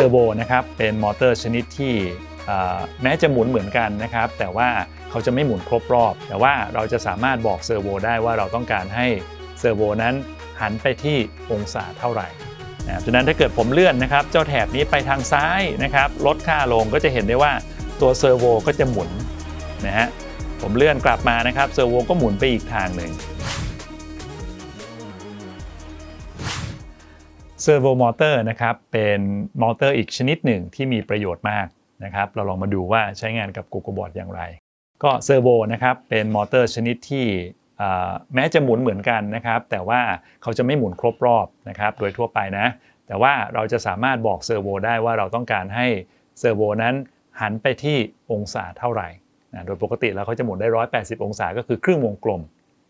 อร์โวนะครับเป็นมอเตอร์ชนิดที่แม้จะหมุนเหมือนกันนะครับ แต่ว่าเขาจะไม่หมุนครบรอบ แต่ว่าเราจะสามารถบอกเซอร์โวได้ว่าเราต้องการให้เซอร์โวนั้นหันไปที่องศาเท่าไหร่นะครับฉะนั้นถ้าเกิดผมเลื่อนนะครับ เจ้าแถบนี้ไปทางซ้ายนะครับ ลดค่าลงก็จะเห็นได้ว่าตัวเซอร์โวก็จะหมุนนะฮะผมเลื่อนกลับมานะครับเซอร์โวก็หมุนไปอีกทางหนึ่ง เซอร์โวมอเตอร์นะครับเป็นมอเตอร์อีกชนิดหนึ่งที่มีประโยชน์มากนะครับ เราลองมาดูว่าใช้งานกับ Google Board อย่างไร ก็เซอร์โวนะครับเป็นมอเตอร์ชนิดที่แม้จะหมุนเหมือนกันนะครับ แต่ว่าเขาจะไม่หมุนครบรอบนะครับโดยทั่วไปนะ แต่ว่าเราจะสามารถบอกเซอร์โวได้ว่าเราต้องการให้เซอร์โวนั้นหันไปที่องศาเท่าไหร่นะโดยปกติแล้วเขาจะหมุนได้ 180 องศาก็คือครึ่งวงกลม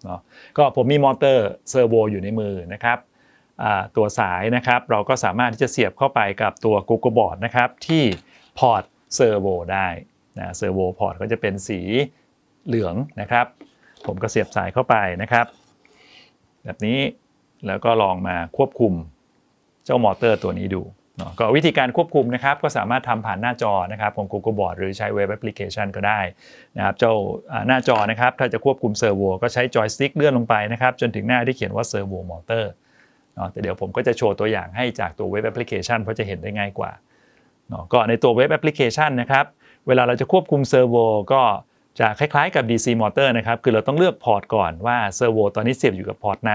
เนาะก็ผมมีมอเตอร์เซอร์โวอยู่ในมือนะครับ ตัวสายนะครับ เราก็สามารถที่จะเสียบเข้าไปกับตัว Google Board นะครับที่พอร์ตเซอร์โวได้นะเซอร์โวพอร์ตก็จะเป็นสีเหลืองนะครับ ผมก็เสียบสายเข้าไปนะครับ แบบนี้แล้วก็ลองมาควบคุมเจ้ามอเตอร์ตัวนี้ดูเนาะก็วิธีการควบคุมนะครับ ก็สามารถทำผ่านหน้าจอนะครับของ Google Board หรือใช้เว็บแอปพลิเคชันก็ได้นะครับ เจ้าหน้าจอนะครับ ถ้าจะควบคุมเซอร์โวก็ใช้จอยสติ๊กเลื่อนลงไปนะครับ จนถึงหน้าที่เขียนว่าเซอร์โวมอเตอร์ แต่เดี๋ยวผมก็จะโชว์ตัวอย่างให้จากตัวเว็บแอปพลิเคชันเพราะจะเห็นได้ง่ายกว่าเนาะก็ในตัวเว็บแอปพลิเคชันนะครับเวลาเราจะควบคุมเซอร์โวก็จะคล้ายๆกับ DC มอเตอร์นะครับคือเราต้องเลือกพอร์ตก่อนว่าเซอร์โวตอนนี้เสียบอยู่กับพอร์ตไหน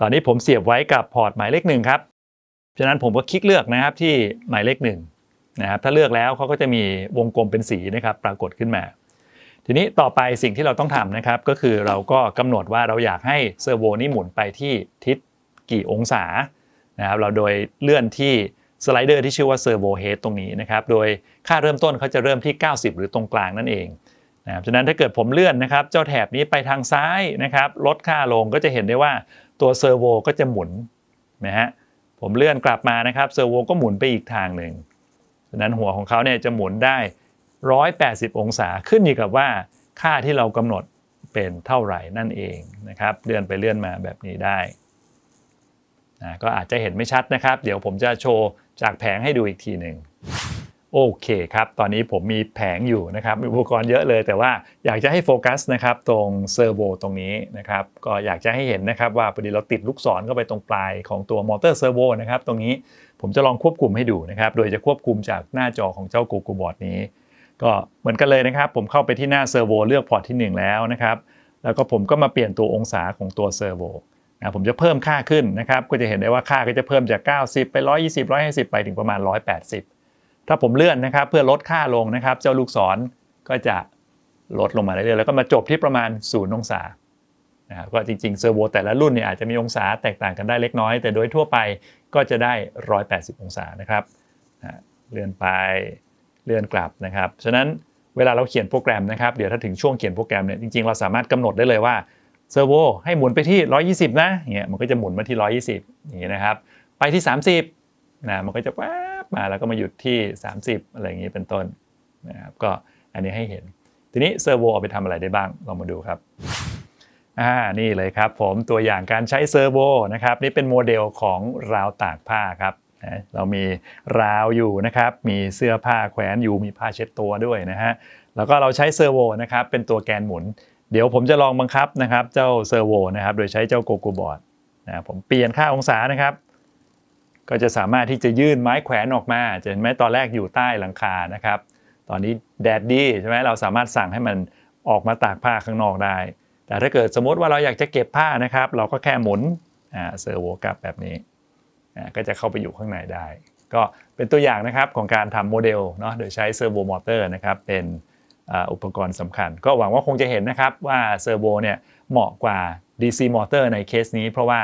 ตอนนี้ผมเสียบไว้กับพอร์ตหมายเลขหนึ่งครับฉะนั้นผมก็คลิกเลือกนะครับที่หมายเลขหนึ่งนะครับถ้าเลือกแล้วเขาก็จะมีวงกลมเป็นสีนะครับปรากฏขึ้นมา ทีนี้ต่อไปสิ่งที่เราต้องทำนะครับก็คือเราก็กำหนดว่าเราอยากให้เซอร์โวนี้หมุนไปที่ทิศ กี่องศานะครับเราโดยเลื่อนที่สไลเดอร์ที่ชื่อว่าเซอร์โวเฮดตรงนี้นะครับโดยค่าเริ่มต้นเขาจะเริ่มที่ 90 หรือตรงกลางนั่นเองนะครับฉะนั้นถ้าเกิดผมเลื่อนนะครับเจ้าแถบนี้ไปทางซ้ายนะครับลดค่าลงก็จะเห็นได้ว่าตัวเซอร์โวก็จะหมุนนะฮะผมเลื่อนกลับมานะครับเซอร์โวก็หมุนไปอีกทางหนึ่งฉะนั้นหัวของเขาเนี่ยจะหมุนได้ 180 องศาขึ้นอยู่กับว่าค่าที่เรากำหนดเป็นเท่าไหร่นั่นเองนะครับเลื่อนไปเลื่อนมาแบบนี้ได้ นะก็อาจจะเห็นไม่ชัดนะครับ เดี๋ยวผมจะโชว์จากแผงให้ดูอีกทีหนึ่งโอเคครับ ตอนนี้ผมมีแผงอยู่นะครับอุปกรณ์เยอะเลย แต่ว่าอยากจะให้โฟกัสนะครับตรงเซอร์โวตรงนี้นะครับ ก็อยากจะให้เห็นนะครับว่าพอดีเราติดลูกศรเข้าไปตรงปลายของตัวมอเตอร์เซอร์โวนะครับ ตรงนี้ผมจะลองควบคุมให้ดูนะครับ โดยจะควบคุมจากหน้าจอของเจ้า Google Board นี้ ก็เหมือนกันเลยนะครับ ผมเข้าไปที่หน้าเซอร์โวเลือกพอร์ตที่ 1 แล้วนะครับ แล้วก็ผมก็มาเปลี่ยนตัวองศาของตัวเซอร์โว ผมจะเพิ่มค่าขึ้นนะครับ ก็จะเห็นได้ว่าค่าก็จะเพิ่มจาก 90 ไป 120 150 ไปถึงประมาณ 180 ถ้าผมเลื่อนนะครับเพื่อลดค่าลงนะครับ เจ้าลูกศรก็จะลดลงมาเรื่อยๆแล้วก็มาจบที่ประมาณ 0 องศานะครับก็จริงๆเซอร์โวแต่ละรุ่นเนี่ยอาจจะมีองศาแตกต่างกันได้เล็กน้อย แต่โดยทั่วไปก็จะได้ 180 องศานะครับเลื่อนไปเลื่อนกลับนะครับ ฉะนั้นเวลาเราเขียนโปรแกรมนะครับ เดี๋ยวถ้าถึงช่วงเขียนโปรแกรมเนี่ยจริงๆ เราสามารถกำหนดได้เลยว่า เซอร์โวให้หมุนไปที่ 120 นะเงี้ยมันก็จะหมุนมาที่ 120อย่างนี้นะครับไปที่ 30นะมันก็จะแป๊บมาแล้วก็มาหยุดที่ 30 อะไรอย่างนี้เป็นต้นนะครับก็อันนี้ให้เห็น ทีนี้เซอร์โวเอาไปทำอะไรได้บ้างลองมาดูครับอ่านี่เลยครับผมตัวอย่างการใช้เซอร์โวนะครับนี่เป็นโมเดลของราวตากผ้าครับนะเรามีราวอยู่นะครับ มีเสื้อผ้าแขวนอยู่ มีผ้าเช็ดตัวด้วยนะฮะ แล้วก็เราใช้เซอร์โวนะครับ เป็นตัวแกนหมุน เดี๋ยวผมจะลองบังคับนะครับเจ้าเซอร์โวนะครับโดยใช้เจ้าโกโกบอร์ดนะผมเปลี่ยนค่าองศานะครับ ก็จะสามารถที่จะยื่นไม้แขวนออกมาจะเห็นไหมตอนแรกอยู่ใต้หลังคานะครับ ตอนนี้แดดดี้ใช่ไหมเราสามารถสั่งให้มันออกมาตากผ้าข้างนอกได้ แต่ถ้าเกิดสมมติว่าเราอยากจะเก็บผ้านะครับ เราก็แค่หมุนเซอร์โวกลับแบบนี้ก็จะเข้าไปอยู่ข้างในได้ ก็เป็นตัวอย่างนะครับของการทำโมเดลเนาะโดยใช้เซอร์โวมอเตอร์นะครับเป็น อุปกรณ์สำคัญ ก็หวังว่าคงจะเห็นนะครับว่าเซอร์โวเนี่ยเหมาะกว่า DC มอเตอร์ในเคสนี้ เพราะว่า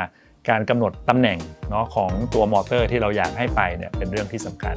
การกำหนดตำแหน่งเนาะของตัวมอเตอร์ที่เราอยากให้ไปเนี่ยเป็นเรื่องที่สำคัญ